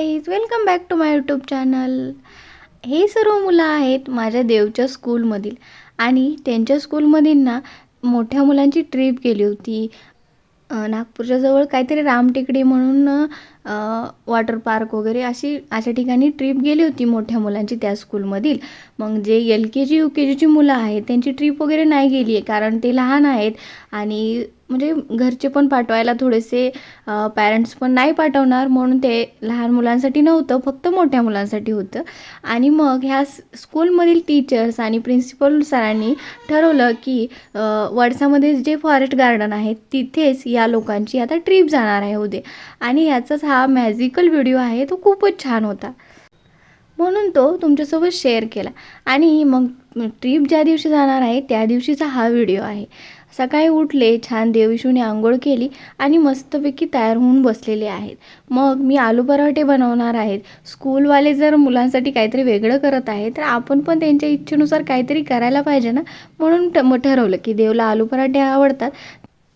Guys welcome back to my YouTube channel हे सर्व मुलं आहेत माझ्या देवच्या स्कूलमधील आणि त्यांच्या स्कूलमधील ना मोठ्या मुलांची ट्रीप गेली होती. नागपूरच्या जवळ काहीतरी रामटेकडी म्हणून वॉटर पार्क वगैरे अशी अशा ठिकाणी ट्रीप गेली होती मोठ्या मुलांची त्या स्कूलमधील मग J L K G you के जीची मुलं आहेत त्यांची ट्रीप वगैरे नाही गेली आहे कारण ते लहान आहेत. आणि म्हणजे घरचे पण पाठवायला थोडेसे पॅरेंट्स पण नाही पाठवणार म्हणून ते लहान मुलांसाठी नव्हतं फक्त मोठ्या मुलांसाठी होतं. आणि मग ह्या स्कूलमधील टीचर्स आणि प्रिन्सिपल सरांनी ठरवलं की अ, वडसामध्ये जे फॉरेस्ट गार्डन आहे तिथेच या लोकांची आता ट्रीप जाणार आहे उद्या. आणि याचाच हा मॅजिकल व्हिडिओ आहे तो खूपच छान होता. म्हणून तो तुमच्यासोबत शेअर केला. आणि मग ट्रीप ज्या दिवशी जाणार आहे त्या दिवशीचा हा व्हिडिओ आहे. सकाळी उठले छान देवविषूने आंघोळ केली आणि मस्तपैकी तयार होऊन बसलेले आहेत. मग मी आलू पराठे बनवणार आहेत. स्कूलवाले जर मुलांसाठी काहीतरी वेगळं करत आहे तर आपण पण त्यांच्या इच्छेनुसार काहीतरी करायला पाहिजे ना? म्हणून ठ मग ठरवलं की देवला आलू पराठे आवडतात.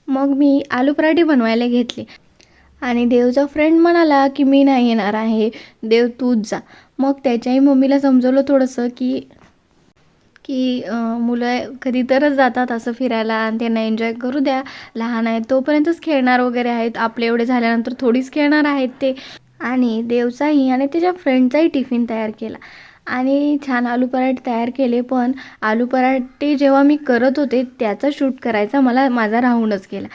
मग मी आलू पराठे बनवायला घेतले. आणि देवचा फ्रेंड म्हणाला की मी नाही येणार आहे. देव तूच जा. मग त्याच्याही मम्मीला समजवलं थोडंसं की की मुलं कधी तरच जातात असं फिरायला आणि त्यांना एन्जॉय करू द्या. लहान आहेत तोपर्यंतच खेळणार वगैरे आहेत. आपले एवढे झाल्यानंतर थोडीच खेळणार आहेत ते. आणि देवचाही आणि त्याच्या फ्रेंडचाही टिफिन तयार केला. आणि छान आलू पराठे तयार केले पण आलू पराठे जेव्हा मी करत होते त्याचा शूट करायचा मला माझा राहूनच गेला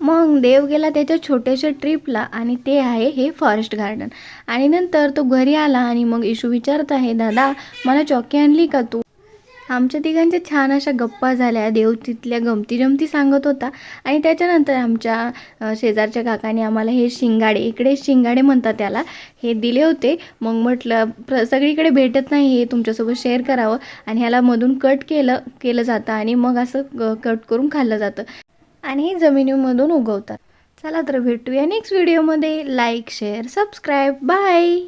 मग देव गेला त्याच्या छोट्याशा ट्रीपला आणि ते आहे हे फॉरेस्ट गार्डन आणि नंतर तो घरी आला आणि मग इशू विचारत आहे दादा मला चॉकी आणली का तू? आमच्या तिघांच्या छान अशा गप्पा झाल्या. देव तिथल्या गमती जमती सांगत होता. आणि त्याच्यानंतर आमच्या शेजारच्या काकाने आम्हाला हे शिंगाडे इकडे शिंगाडे म्हणतात त्याला हे दिले होते. मग म्हटलं प्र सगळीकडे भेटत नाही हे तुमच्यासोबत शेअर करावं. आणि ह्याला मधून कट केलं केलं जातं. आणि मग असं कट करून खाल्लं जातं. आणि हे जमिनीमधून उगवतात. चला तर भेटूया नेक्स्ट व्हिडिओमध्ये लाईक शेअर सबस्क्राईब बाय